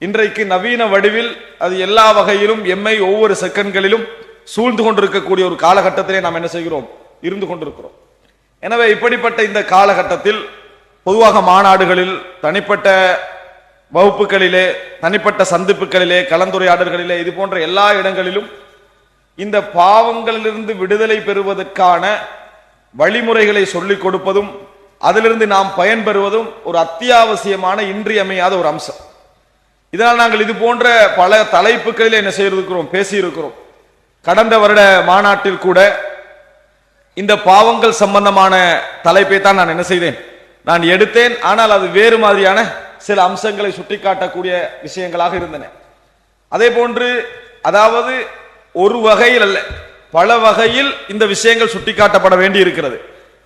இன்றைக்கு நவீன வடிவில் அது எல்லா வகையிலும் எம்மை ஒவ்வொரு செகண்ட்களிலும் சூழ்ந்து கொண்டிருக்கக்கூடிய ஒரு காலகட்டத்திலே நாம் என்ன செய்கிறோம்? இருந்து கொண்டிருக்கிறோம். எனவே இப்படிப்பட்ட இந்த காலகட்டத்தில் பொதுவாக மாநாடுகளில் தனிப்பட்ட வகுப்புகளிலே தனிப்பட்ட சந்திப்புகளிலே கலந்துரையாடல்களிலே இது போன்ற எல்லா இடங்களிலும் இந்த பாவங்களிலிருந்து விடுதலை பெறுவதற்கான வழிமுறைகளை சொல்லிக் கொடுப்பதும் அதிலிருந்து நாம் பயன்பெறுவதும் ஒரு அத்தியாவசியமான இன்றியமையாத ஒரு அம்சம். இதனால் நாங்கள் இது போன்ற பல தலைப்புகளில் என்ன செய்திருக்கிறோம் பேசியிருக்கிறோம். கடந்த வருட மாநாட்டில் கூட இந்த பாவங்கள் சம்பந்தமான தலைப்பை தான் நான் என்ன செய்தேன். நான் எடுத்தேன் ஆனால் அது வேறு மாதிரியான சில அம்சங்களை சுட்டிக்காட்டக்கூடிய விஷயங்களாக இருந்தன. அதே போன்று அதாவது ஒரு வகையில் அல்ல பல வகையில் இந்த விஷயங்கள் சுட்டிக்காட்டப்பட வேண்டி இருக்கிறது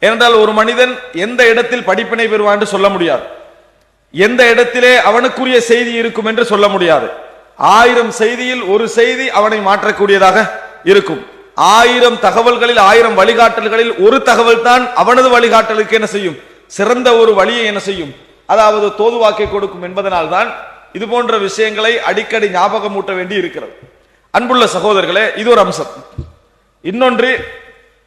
ஏனென்றால் ஒரு மனிதன் எந்த இடத்தில் படிப்பினை பெறுவான் என்று சொல்ல முடியாது. எந்த இடத்திலே அவனுக்குரிய செய்தி இருக்கும் என்று சொல்ல முடியாது. ஆயிரம் செய்தியில் ஒரு செய்தி அவனை மாற்றக்கூடியதாக இருக்கும். ஆயிரம் தகவல்களில் ஆயிரம் வழிகாட்டல்களில் ஒரு தகவல் தான் அவனது வழிகாட்டலுக்கு என்ன செய்யும்? சிறந்த ஒரு வழியை என்ன செய்யும்? அதாவது தோதுவாக்கி கொடுக்கும் என்பதனால் தான் இது போன்ற விஷயங்களை அடிக்கடி ஞாபகமூட்ட வேண்டி இருக்கிறது அன்புள்ள சகோதரர்களே இது ஒரு அம்சம். இன்னொன்று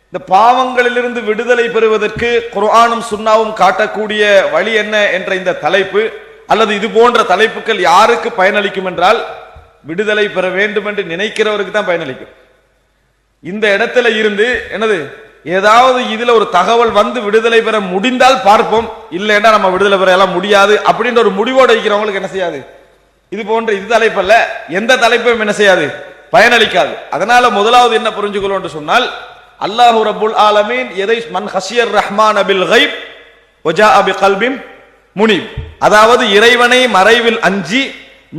இந்த பாவங்களிலிருந்து விடுதலை பெறுவதற்கு குர்ஆனும் சுண்ணாவும் காட்டக்கூடிய வழி என்ன என்ற இந்த தலைப்பு அல்லது இது போன்ற தலைப்புகள் யாருக்கு பயனளிக்கும் என்றால் விடுதலை பெற வேண்டும் என்று நினைக்கிறவருக்கு தான் பயனளிக்கும். இந்த இடத்துல இருந்து என்னது ஏதாவது இதுல ஒரு தகவல் வந்து விடுதலை பெற முடிந்தால் பார்ப்போம். இல்லைன்னா நம்ம விடுதலை பெற எல்லாம் முடியாது அப்படின்ற ஒரு முடிவோடு வைக்கிறவங்களுக்கு என்ன செய்யாது? இது போன்ற இது தலைப்பல்ல எந்த தலைப்பையும் என்ன செய்யாது? பயனளிக்காது. அதனால முதலாவது என்ன புரிஞ்சுக்கணும் என்று சொன்னால் அல்லாஹு ரபுல் ஆலமீன் எதை மன் ஹசியர் ரஹ்மான் அபில் ஹைப் ஒஜா அபி கல்பிம் முனிப். அதாவது இறைவனை மறைவில் அஞ்சி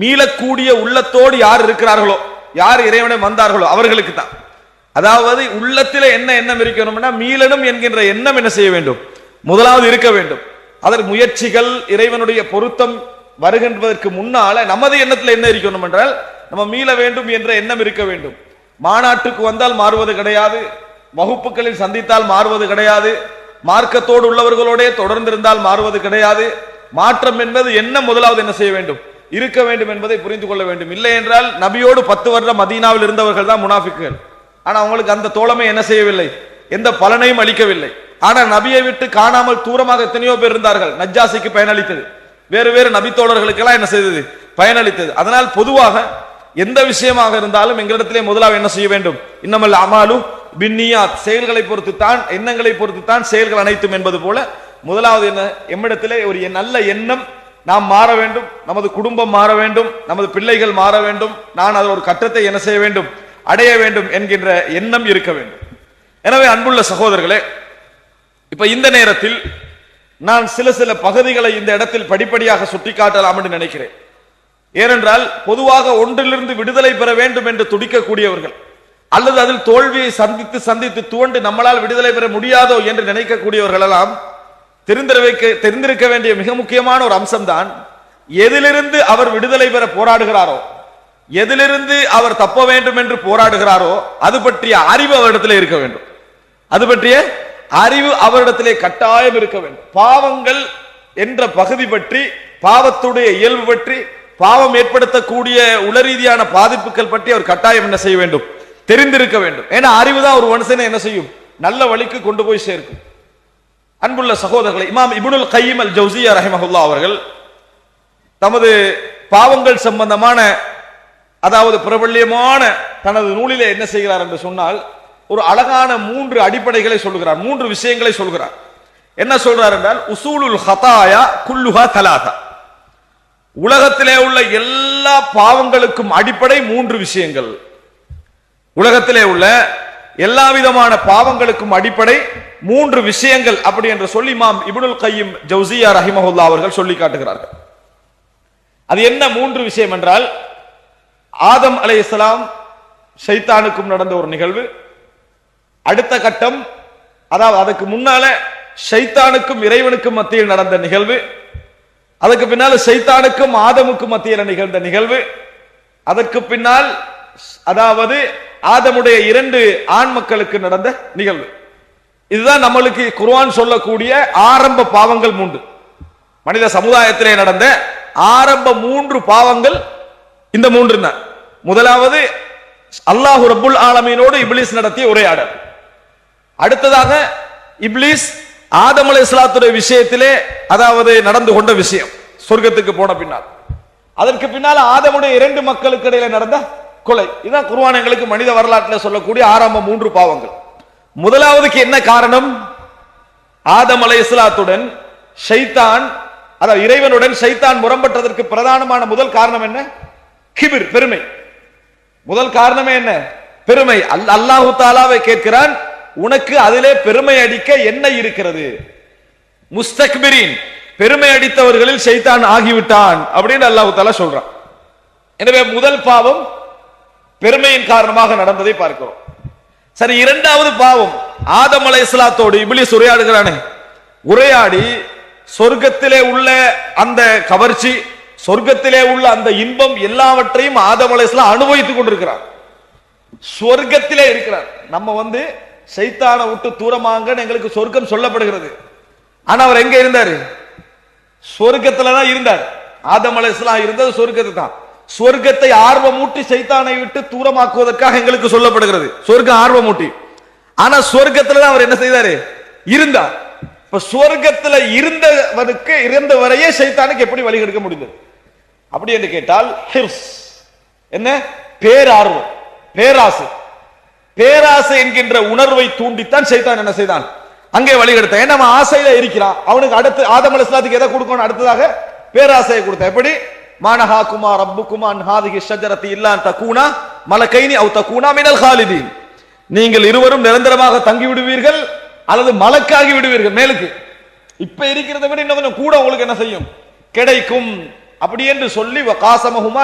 மீளக்கூடிய உள்ளத்தோடு யார் இருக்கிறார்களோ யார் இறைவனை வந்தார்களோ அவர்களுக்கு தான். அதாவது உள்ளத்தில் என்ன எண்ணம் இருக்கணும்னா மீளனும் என்கின்ற எண்ணம் என்ன செய்ய வேண்டும்? முதலாவது இருக்க வேண்டும். அதற்கு முயற்சிகள் இறைவனுடைய பொருத்தம் வருகின்றதற்கு முன்னால நமது எண்ணத்தில் என்ன இருக்கணும் என்றால் நம்ம மீள வேண்டும் என்ற எண்ணம் இருக்க வேண்டும். மாநாட்டுக்கு வந்தால் மாறுவது கிடையாது. வகுப்புகளில் சந்தித்தால் மாறுவது கிடையாது. மார்க்கத்தோடு உள்ளவர்களோடே தொடர்ந்து இருந்தால் மாறுவது கிடையாது. மாற்றம் என்பது என்ன முதலாவது என்ன செய்ய வேண்டும்? இருக்க வேண்டும் என்பதை புரிந்து கொள்ள வேண்டும். இல்லை என்றால் நபியோடு பத்து வருடம் மதீனாவில் இருந்தவர்கள் தான் முனாஃபிக்குகள். ஆனால் அவங்களுக்கு அந்த தோழமை என்ன செய்யவில்லை? எந்த பலனையும் அளிக்கவில்லை. ஆனால் நபியை விட்டு காணாமல் தூரமாக எத்தனையோ பேர் இருந்தார்கள். நஜ்ஜாசிக்கு பயனளித்தது. வேறு வேறு நபி தோழர்களுக்கெல்லாம் என்ன செய்தது? பயனளித்தது. அதனால் பொதுவாக எந்த விஷயமாக இருந்தாலும் எங்களிடத்திலே முதலாவது என்ன செய்ய வேண்டும்? இன்னமல் அமாலு பின்னியாத். செயல்களை பொறுத்து தான் எண்ணங்களை பொறுத்து தான் செயல்கள் அனைத்தும் என்பது போல முதலாவது என்ன? எம்மிடத்திலே ஒரு நல்ல எண்ணம் நாம் மாற வேண்டும். நமது குடும்பம் மாற வேண்டும். நமது பிள்ளைகள் மாற வேண்டும். நான் அதில் ஒரு கட்டத்தை என்ன செய்ய வேண்டும்? அடைய வேண்டும் என்கின்ற எண்ணம் இருக்க வேண்டும். எனவே அன்புள்ள சகோதரர்களே இப்ப இந்த நேரத்தில் நான் சில சில பகுதிகளை இந்த இடத்தில் படிப்படியாக சுட்டிக்காட்டலாம் என்று நினைக்கிறேன். ஏனென்றால் பொதுவாக ஒன்றிலிருந்து விடுதலை பெற வேண்டும் என்று துடிக்கக்கூடியவர்கள். அல்லது அதில் தோல்வியை சந்தித்து சந்தித்து துவண்டு நம்மளால் விடுதலை பெற முடியாதோ என்று நினைக்கக்கூடியவர்கள் எல்லாம் தெரிந்திருக்க தெரிந்திருக்க வேண்டிய மிக முக்கியமான ஒரு அம்சம்தான் எதிலிருந்து அவர் விடுதலை பெற போராடுகிறாரோ எதிலிருந்து அவர் தப்ப வேண்டும் என்று போராடுகிறாரோ அது பற்றிய அறிவு அவரிடத்திலே இருக்க வேண்டும். அது பற்றிய அறிவு அவரிடத்திலே கட்டாயம் இருக்க வேண்டும். பாவங்கள் என்ற பகுதி பற்றி பாவத்துடைய இயல்பு பற்றி பாவம் ஏற்படுத்தக்கூடிய உளரீதியான பாதிப்புகள் பற்றி அவர் கட்டாயம் என்ன செய்ய வேண்டும்? தெரிந்திருக்க வேண்டும். ஏன்னா அறிவு தான் ஒரு மனுஷனை என்ன செய்யும்? நல்ல வழிக்கு கொண்டு போய் சேர்க்கும். அன்புள்ள சகோதரர்களை இமாம் இபுனுல் கையம் அல் ஜவுசியா ரஹிமஹுல்லா அவர்கள் தமது பாவங்கள் சம்பந்தமான அதாவது பிரபல்யமான தனது நூலிலே என்ன செய்கிறார் என்று சொன்னால் ஒரு அழகான மூன்று அடிப்படைகளை சொல்கிறார் மூன்று விஷயங்களை சொல்கிறார் என்ன சொல்றார் என்றால் உசூலுல் ஹதாயா குல்லுஹா தலாதா. உலகத்திலே உள்ள எல்லா பாவங்களுக்கும் அடிப்படை மூன்று விஷயங்கள். உலகத்திலே உள்ள எல்லா விதமான பாவங்களுக்கும் அடிப்படை மூன்று விஷயங்கள் அப்படி என்று சொல்லி மாம் இபுனுல் கையும் ஜவுசியா ரஹிமஹுல்லா அவர்கள் சொல்லி காட்டுகிறார்கள். அது என்ன மூன்று விஷயம் என்றால் ஆதம் அலை இஸ்லாம் ஷைத்தானுக்கும் நடந்த ஒரு நிகழ்வு. அடுத்த கட்டம் அதாவது அதுக்கு முன்னால ஷைத்தானுக்கும் இறைவனுக்கும் மத்தியில் நடந்த நிகழ்வு. அதுக்கு பின்னால் சைத்தானுக்கும் ஆதமுக்கும் மத்தியில் நிகழ்ந்த நிகழ்வு? அதற்கு பின்னால் அதாவது ஆதமுடைய இரண்டு ஆண் மக்களுக்கு நடந்த நிகழ்வு. இதுதான் நம்மளுக்கு குர்வான் சொல்லக்கூடிய ஆரம்ப பாவங்கள் மூன்று. மனித சமுதாயத்திலே நடந்த ஆரம்ப மூன்று பாவங்கள் இந்த மூன்று தான் முதலாவது அல்லாஹு ரபுல் ஆலமீனோடு இப்லீஸ் நடத்திய உரையாடல். அடுத்ததாக இப்லீஸ் ஆதம் அலைஹிஸ்ஸலாத்துடைய விஷயத்திலே அதாவது நடந்து கொண்ட விஷயம். சொர்க்கத்துக்கு போன பின்னால். அதற்கு பின்னால் ஆதமுடைய இரண்டு மக்களுக்கு இடையில நடந்த கொலை. இதான் குருவானங்களுக்கு எங்களுக்கு மனித வரலாற்றில் சொல்லக்கூடிய ஆரம்ப மூன்று பாவங்கள். முதலாவதுக்கு என்ன காரணம்? ஆதம் அலைஹிஸ்ஸலாத்துடன் ஷைத்தான் அதாவது இறைவனுடன் ஷைத்தான் முரம்பட்டதற்கு பிரதானமான முதல் காரணம் என்ன? கிபிர் பெருமை. முதல் காரணமே என்ன? பெருமை. அல் அல்லாஹு தாலாவை கேட்கிறான் உனக்கு அதிலே பெருமை அடிக்க என்ன இருக்கிறது? முஸ்தக்பிரின் பெருமை அடித்தவர்களில் செய்தான் ஆகிவிட்டான் அப்படின்னு அல்லாஹு தாலா சொல்றான். எனவே முதல் பாவம் பெருமையின் காரணமாக நடந்ததை பார்க்கிறோம். சரி இரண்டாவது பாவம் ஆதம் அலைஹிஸ்ஸலாத்தோடு இப்லீஸ் உரையாடுகிறானே. உரையாடி சொர்க்கத்திலே உள்ள அந்த கவர்ச்சி சொர்க்கத்திலே உள்ள அந்த இன்பம் எல்லாவற்றையும் ஆதம் அலைஹிஸ்ஸலாம் அனுபவித்துக் கொண்டிருக்கிறார். சொர்க்கத்திலே இருக்கிறார். நம்ம வந்து சைத்தான விட்டு தூரமாங்கன்னு எங்களுக்கு சொர்க்கம் சொல்லப்படுகிறது. ஆனா அவர் எங்க இருந்தாரு? சொர்க்கத்துல தான் இருந்தார். ஆதம் அலைஹிஸ்ஸலாம் இருந்தது சொர்க்கத்தை தான். சொர்க்கத்தை ஆர்வமூட்டி சைத்தானை விட்டு தூரமாக்குவதற்காக எங்களுக்கு சொல்லப்படுகிறது. சொர்க்கம் ஆர்வமூட்டி. ஆனா சொர்க்கத்துல தான் அவர் என்ன செய்தாரு? இருந்தார். இப்ப சொர்க்கத்துல இருந்தவனுக்கு இருந்த வரையே சைத்தானுக்கு எப்படி வழி கெடுக்க முடிந்தது? அப்படி என்று கேட்டால் ஹிர்ஸ். என்ன? பேரார்வம். பேராசை. பேராசை என்கின்ற உணர்வை தூண்டித்தான் சைத்தான் என்ன செய்தான்? அங்கே வழிகெடுத்தான். ஏன்னா அவன் ஆசையில இருக்கிறான். அவனுக்கு அடுத்து ஆதம் அலிஸ்லாத்துக்கு எதை கொடுக்கணும் அடுத்ததாக பேராசையை கொடுத்தான். எப்படி? மானஹா குமா ரப்பு குமான் ஹாதிகி ஷஜரத்தி இல்லான் தக்கூனா மலக்கைனி அவ் தக்கூனா மினல் ஹாலிதீன். நீங்கள் இருவரும் நிரந்தரமாக தங்கி விடுவீர்கள் அல்லது மலக்காகி விடுவீர்கள். மேலுக்கு இப்ப இருக்கிறத விட இன்னும் கொஞ்சம் கூட உங்களுக்கு என்ன செய்யும்? கிடைக்கும். அப்படி என்று சொல்லி காசமகுமா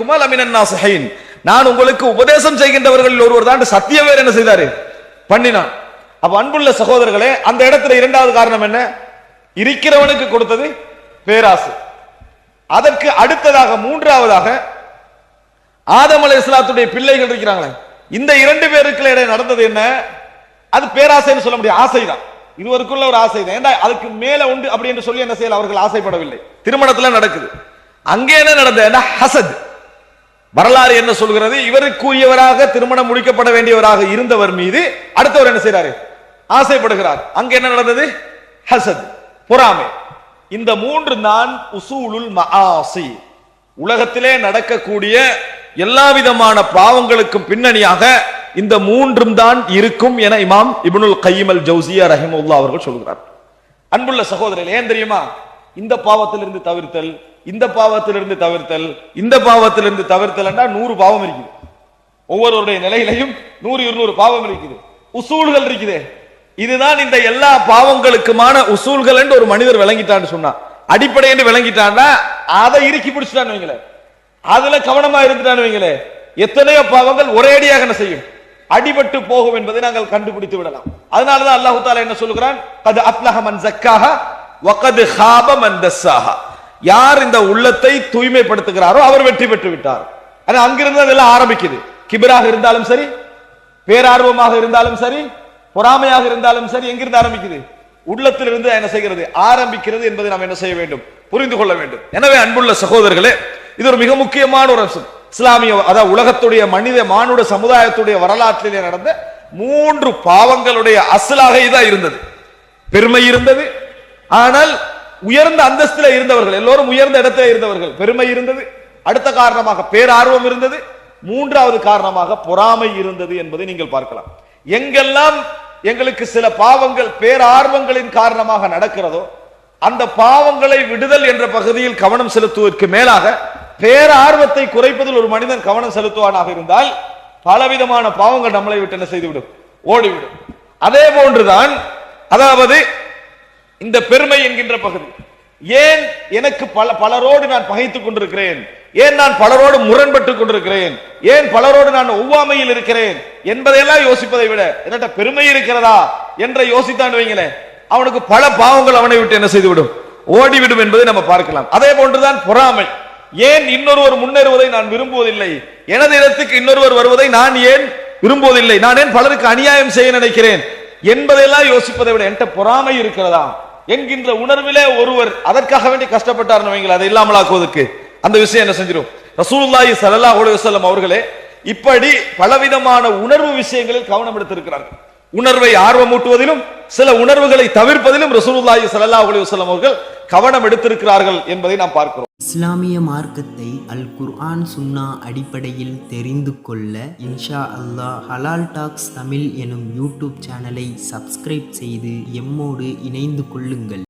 குமார் லமினன் நாசஹைன். நான் உங்களுக்கு உபதேசம் செய்கின்றவர்களில் ஒருவர் தான். சத்தியவேர் என்ன செய்தாரு? பண்ணினான். அப்ப அன்புள்ள சகோதரர்களே அந்த இடத்துல இரண்டாவது காரணம் என்ன? இருக்கிறவனுக்கு கொடுத்தது பேராசு. அதற்கு அடுத்ததாக மூன்றாவதாக ஆதம் அலை இஸ்லாத்துடைய பிள்ளைகள் இருக்கிறாங்களே. இந்த இரண்டு பேருக்கு இடையே நடந்தது என்ன? அது பேராசைன்னு சொல்ல முடியும். ஆசைதான். இருவருக்குள்ள ஒரு ஆசை தான் ஏன்டா அதுக்கு மேல உண்டு அப்படி என்று சொல்லி என்ன செய்யல? அவர்கள் ஆசைப்படவில்லை. திருமணத்துல நடக்குது. அங்கே என்ன நடந்தது ஹசத். வரலாறு என்ன சொல்கிறது? இவருக்குரியவராக திருமணம் முடிக்கப்பட வேண்டியவராக இருந்தவர் மீது அடுத்தவர் என்ன செய்யறாரு ஆசைப்படுகிறார். அங்க என்ன நடந்தது? ஹசத் பொறாமை. இந்த மூன்று தான் உசூலுல் மஆசி. உலகத்திலே நடக்கக்கூடிய எல்லா விதமான பாவங்களுக்கும் பின்னணியாக இந்த மூன்றும் தான் இருக்கும் என இமாம் இபுனுல் கையம் அல் ஜவுசியா ரஹிமுல்லா அவர்கள் சொல்கிறார். அன்புள்ள சகோதரர் ஏன் தெரியுமா? இந்த பாவத்திலிருந்து தவிர்த்தல் இந்த பாவத்திலிருந்து தவிர்த்தல் இந்த பாவத்திலிருந்து தவிர்த்தல் நூறு பாவம் இருக்குது. ஒவ்வொருவருடைய நிலையிலையும் நூறு இருநூறு பாவம் இருக்குது. உசூல்கள் இருக்குது. இதுதான் இந்த எல்லா பாவங்களுக்குமான உசூல்கள் என்று ஒரு மனிதர் விளங்கிட்டான்னு சொன்னான். அடிப்படை என்று விளங்கிட்டான்னா அதை இறுக்கி பிடிச்சிட்டான்னு வைங்களேன். அதுல கவனமா இருந்துட்டான்னு வைங்களேன். எத்தனையோ பாவங்கள் ஒரே அடியாக என்ன செய்யும்? அடிபட்டு போகும் என்பதை நாங்கள் கண்டுபிடித்து விடலாம். அதனாலதான் அல்லாஹு தாலா என்ன சொல்லுகிறான்? அது அப்லஹ மன் ஜக்காக வகது ஹாப மன் தஸ்ஸாஹா. யார் இந்த உள்ளத்தை தூய்மைப்படுத்துகிறாரோ அவர் வெற்றி பெற்று விட்டார். ஆனா அங்கிருந்து அதெல்லாம் ஆரம்பிக்குது. கிபிராக இருந்தாலும் சரி பேரார்வமாக இருந்தாலும் சரி பொறாமையாக இருந்தாலும் சரி எங்கிருந்து ஆரம்பிக்குது? உள்ளத்திலிருந்து என்ன செய்கிறது? ஆரம்பிக்கிறது என்பதை நாம் என்ன செய்ய வேண்டும்? புரிந்து கொள்ள வேண்டும். எனவே அன்புள்ள சகோதரர்களே இது ஒரு மிக முக்கியமான ஒரு அம்சம். இஸ்லாமிய அதாவது உலகத்துடைய மனித மானுட சமுதாயத்துடைய வரலாற்றிலே நடந்த மூன்று பாவங்களுடைய அசலாக இதான் இருந்தது. பெருமை இருந்தது. ஆனால் உயர்ந்த அந்தஸ்தில இருந்தவர்கள் எல்லோரும் உயர்ந்த இடத்துல இருந்தவர்கள் பெருமை இருந்தது. அடுத்த காரணமாக பேரார்வம் இருந்தது. மூன்றாவது காரணமாக பொறாமை இருந்தது என்பதை நீங்கள் பார்க்கலாம். எங்கெல்லாம் எங்களுக்கு சில பாவங்கள் பேரார்வங்களின் காரணமாக நடக்கிறதோ அந்த பாவங்களை விடுதல் என்ற பகுதியில் கவனம் செலுத்துவதற்கு மேலாக பேரார்வத்தை குறைப்பதில் ஒரு மனிதன் கவனம் செலுத்துவானாக இருந்தால் பலவிதமான பாவங்கள் நம்மளை விட்டு என்ன செய்துவிடும்? ஓடிவிடும். அதே போன்றுதான் அதாவது இந்த பெருமை என்கின்ற பகுதி. ஏன் எனக்கு பல பலரோடு நான் பகைத்துக் கொண்டிருக்கிறேன்? ஏன் நான் பலரோடு முரண்பட்டுக் கொண்டிருக்கிறேன்? ஏன் பலரோடு நான் ஒவ்வாமையில் இருக்கிறேன்? என்பதையெல்லாம் யோசிப்பதை விட என்னட்ட பெருமை இருக்கிறதா என்ற யோசித்தான் வைங்களேன். அவனுக்கு பல பாவங்கள் அவனை விட்டு என்ன செய்துவிடும்? ஓடிவிடும் என்பதை நம்ம பார்க்கலாம். அதே போன்றுதான் பொறாமை. ஏன் இன்னொருவர் முன்னேறுவதை நான் விரும்புவதில்லை? எனது இடத்துக்கு இன்னொருவர் வருவதை நான் ஏன் விரும்புவதில்லை? நான் ஏன் பலருக்கு அநியாயம் செய்ய நினைக்கிறேன்? என்பதையெல்லாம் யோசிப்பதை விட என்கிட்ட பொறாமை இருக்கிறதா? என்கின்ற உணர்விலே ஒருவர் அதற்காக வேண்டி கஷ்டப்பட்டார் அதை இல்லாமலாக்குவதற்கு. அந்த விஷயம் என்ன செஞ்சிடும் ரசூல்லாயி சலல்லா அலைஹி அவர்களே இப்படி பலவிதமான உணர்வு விஷயங்களில் கவனம் எடுத்திருக்கிறார்கள். உணர்வை ஆர்வமூட்டுவதிலும் சில உணர்வுகளை தவிர்ப்பதிலும் ரசூலுல்லாஹி ஸல்லல்லாஹு அலைஹி வஸல்லம் அவர்கள் கவனம் எடுத்திருக்கிறார்கள் என்பதை நாம் பார்க்கிறோம். இஸ்லாமிய மார்க்கத்தை அல் குர்ஆன் சுன்னா அடிப்படையில் தெரிந்து கொள்ள இன்ஷா அல்லாஹ் ஹலால் டாக்ஸ் தமிழ் எனும் யூடியூப் சேனலை சப்ஸ்கிரைப் செய்து எம்மோடு இணைந்து கொள்ளுங்கள்.